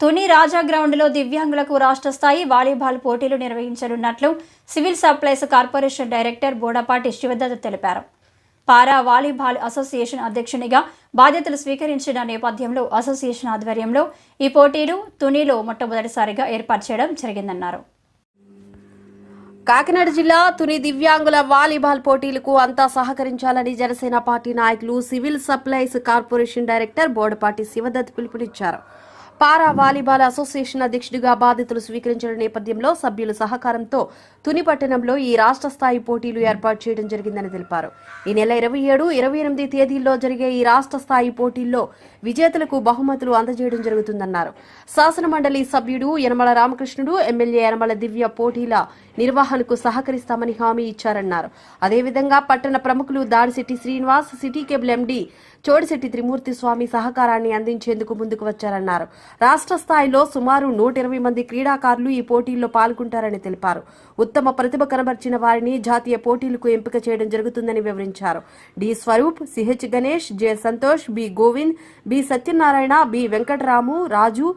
తుని రాజా గ్రౌండ్లో దివ్యాంగులకు రాష్ట్ర స్థాయి వాలీబాల్ పోటీలు నిర్వహించనున్నట్లు civil supplies corporation director Bodapati Sivadatta తెలిపారు. పారా వాలీబాల్ అసోసియేషన్ అధ్యక్షునిగా బాధ్యతలు స్వీకరించిన నేపథ్యంలో అసోసియేషన్ ఆధ్వర్యంలో ఈ పోటీలు తునిలో మొట్టమొదటిసారిగా ఏర్పాటు చేయడం జరిగిందన్నారు. కాకినాడ జిల్లా తుని దివ్యాంగుల వాలీబాల్ పోటీలకు అంతా సహకరించాలని జనసేన పార్టీ నాయకులు civil supplies corporation director Bodapati Sivadath పిలుపునిచ్చారు. పారా వాలీబాల్ అసోసియేషన్ అధ్యక్షుడిగా బాధితులు స్వీకరించిన నేపథ్యంలో సభ్యుల సహకారంతో తుని పట్టణంలో ఈ రాష్ట్ర స్థాయి పోటీలు ఏర్పాటు చేయడం జరిగిందని తెలిపారు. ఈ నెల ఇరవై ఏడు ఇరవై ఎనిమిది తేదీల్లో జరిగే ఈ రాష్ట్ర స్థాయి పోటీల్లో విజేతలకు బహుమతులు అందజేయడం జరుగుతుందన్నారు. శాసనమండలి సభ్యుడు యనమల రామకృష్ణుడు ఎమ్మెల్యే యనమల దివ్య పోటీల నిర్వహణకు సహకరిస్తామని హామీ ఇచ్చారన్నారు. అదేవిధంగా పట్టణ ప్రముఖులు Dadisetti Srinivas city cable MD Chodisetti Trimurthy Swamy సహకారాన్ని అందించేందుకు ముందుకు వచ్చారన్నారు. రాష్ట్ర స్థాయిలో సుమారు నూట ఇరవై మంది క్రీడాకారులు ఈ పోటీల్లో పాల్గొంటారని తెలిపారు. ఉత్తమ ప్రతిభ కనబర్చిన వారిని జాతీయ పోటీలకు ఎంపిక చేయడం జరుగుతుందని వివరించారు. D Swaroop CH Ganesh J Santosh B Govind B Satyanarayana B Venkataramu Raju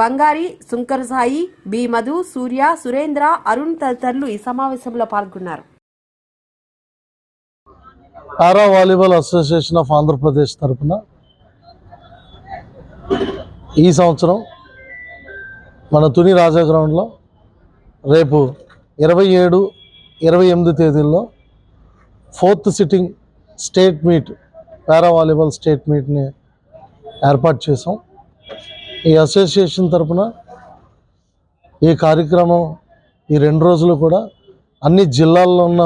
Bangari Shunkar Sai B Madhu Surya Surendra Arun తదితరులు ఈ సమావేశంలో పాల్గొన్నారు. Para volleyball association of Andhra Pradesh తరఫున ఈ సంవత్సరం మన తుని రాజా గ్రౌండ్లో రేపు ఇరవై ఏడు ఇరవై ఎనిమిది తేదీల్లో fourth sitting state meet para volleyball state మీట్ని ఏర్పాటు చేసాం ఈ అసోసియేషన్ తరపున ఈ కార్యక్రమం ఈ రెండు రోజులు కూడా అన్ని జిల్లాల్లో ఉన్న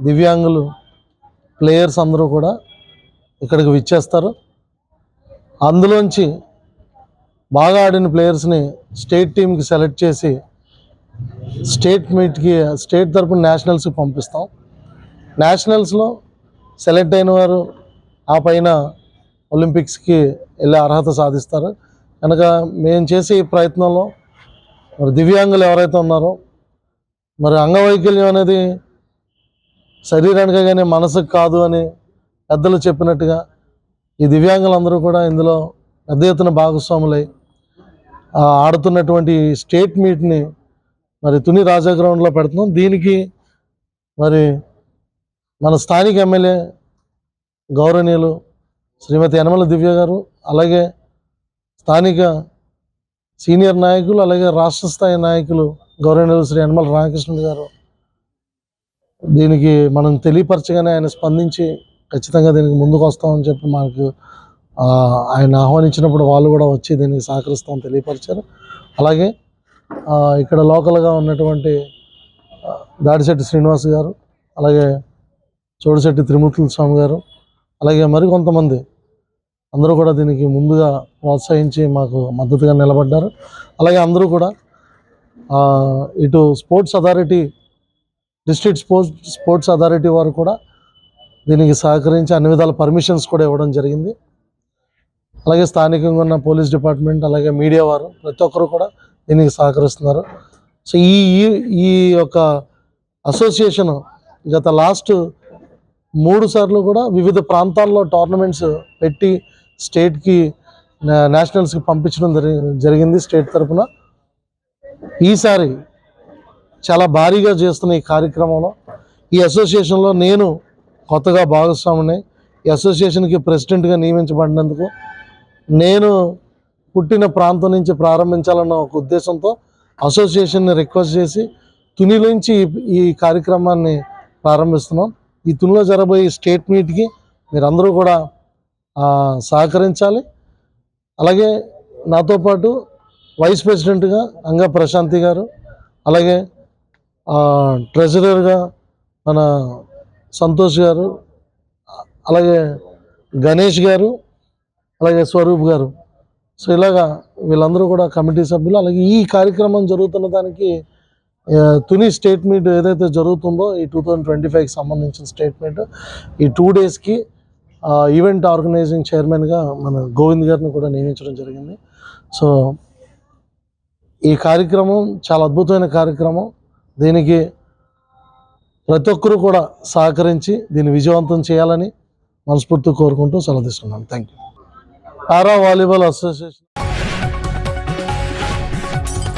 దివ్యాంగులు ప్లేయర్స్ అందరూ కూడా ఇక్కడికి విచ్చేస్తారు. అందులోంచి బాగా ఆడిన ప్లేయర్స్ని స్టేట్ టీంకి సెలెక్ట్ చేసి స్టేట్ మీట్కి స్టేట్ తరపున నేషనల్స్కి పంపిస్తాం. నేషనల్స్లో సెలెక్ట్ అయిన వారు ఆ పైన ఒలింపిక్స్కి వెళ్ళే అర్హత సాధిస్తారు. కనుక మేము చేసే ఈ ప్రయత్నంలో మరి దివ్యాంగులు ఎవరైతే ఉన్నారో మరి అంగవైకల్యం అనేది శరీరానికి కానీ మనసుకు కాదు అని పెద్దలు చెప్పినట్టుగా ఈ దివ్యాంగులందరూ కూడా ఇందులో పెద్ద ఎత్తున భాగస్వాములై ఆడుతున్నటువంటి స్టేట్ మీట్ని మరి తుని రాజా గ్రౌండ్లో పెడుతున్నాం. దీనికి మరి మన స్థానిక ఎమ్మెల్యే గౌరవనీయులు శ్రీమతి యనమల దివ్య గారు అలాగే స్థానిక సీనియర్ నాయకులు అలాగే రాష్ట్ర స్థాయి నాయకులు గౌరవనీయులు శ్రీ యనమల రామకృష్ణుడు గారు. దీనికి మనం తెలియపరచగానే ఆయన స్పందించి ఖచ్చితంగా దీనికి ముందుకు వస్తామని చెప్పి మనకు ఆయన ఆహ్వానించినప్పుడు వాళ్ళు కూడా వచ్చి దీనికి సహకరిస్తామని తెలియపరిచారు. అలాగే ఇక్కడ లోకల్గా ఉన్నటువంటి దాడిశెట్టి శ్రీనివాస్ గారు అలాగే చోడిశెట్టి త్రిమూర్తుల స్వామి గారు అలాగే మరికొంతమంది అందరూ కూడా దీనికి ముందుగా ప్రోత్సహించి మాకు మద్దతుగా నిలబడ్డారు. అలాగే అందరూ కూడా ఇటు sports authority district sports sports authority వారు కూడా దీనికి సహకరించి అన్ని విధాల పర్మిషన్స్ కూడా ఇవ్వడం జరిగింది. అలాగే స్థానికంగా ఉన్న పోలీస్ డిపార్ట్మెంట్ అలాగే మీడియా వారు ప్రతి ఒక్కరు కూడా దీనికి సహకరిస్తున్నారు. సో ఈ ఈ- ఈ యొక్క అసోసియేషన్ గత లాస్ట్ మూడు సార్లు కూడా వివిధ ప్రాంతాల్లో టోర్నమెంట్స్ పెట్టి స్టేట్కి నేషనల్స్కి పంపించడం జరి జరిగింది స్టేట్ తరఫున ఈసారి చాలా భారీగా చేస్తున్న ఈ కార్యక్రమంలో ఈ అసోసియేషన్లో నేను కొత్తగా భాగస్వామిని ఈ అసోసియేషన్కి ప్రెసిడెంట్గా నియమించబడినందుకు నేను పుట్టిన ప్రాంతం నుంచి ప్రారంభించాలన్న ఒక ఉద్దేశంతో అసోసియేషన్ని రిక్వెస్ట్ చేసి తుని నుంచి ఈ- కార్యక్రమాన్ని ప్రారంభిస్తున్నాం. ఈ తునిలో జరగబోయే స్టేట్ మీట్కి మీరందరూ కూడా సహకరించాలి. అలాగే నాతో పాటు వైస్ ప్రెసిడెంట్గా అంగా ప్రశాంతి గారు అలాగే ట్రెజరర్గా మన సంతోష్ గారు అలాగే గణేష్ గారు అలాగే స్వరూప్ గారు. సో ఇలాగా వీళ్ళందరూ కూడా కమిటీ సభ్యులు. అలాగే ఈ కార్యక్రమం జరుగుతున్న దానికి తుని స్టేట్ మీట్ ఏదైతే జరుగుతుందో ఈ టూ థౌజండ్ ట్వంటీ ఫైవ్కి సంబంధించిన స్టేట్మెంట్ ఈ టూ డేస్కి ఈవెంట్ ఆర్గనైజింగ్ చైర్మన్గా మన గోవింద్ గారిని కూడా నియమించడం జరిగింది. సో ఈ కార్యక్రమం చాలా అద్భుతమైన కార్యక్రమం. దీనికి ప్రతి ఒక్కరూ కూడా సహకరించి దీన్ని విజయవంతం చేయాలని మనస్ఫూర్తి కోరుకుంటూ సెలవు తీసుకున్నాను thank you para volleyball association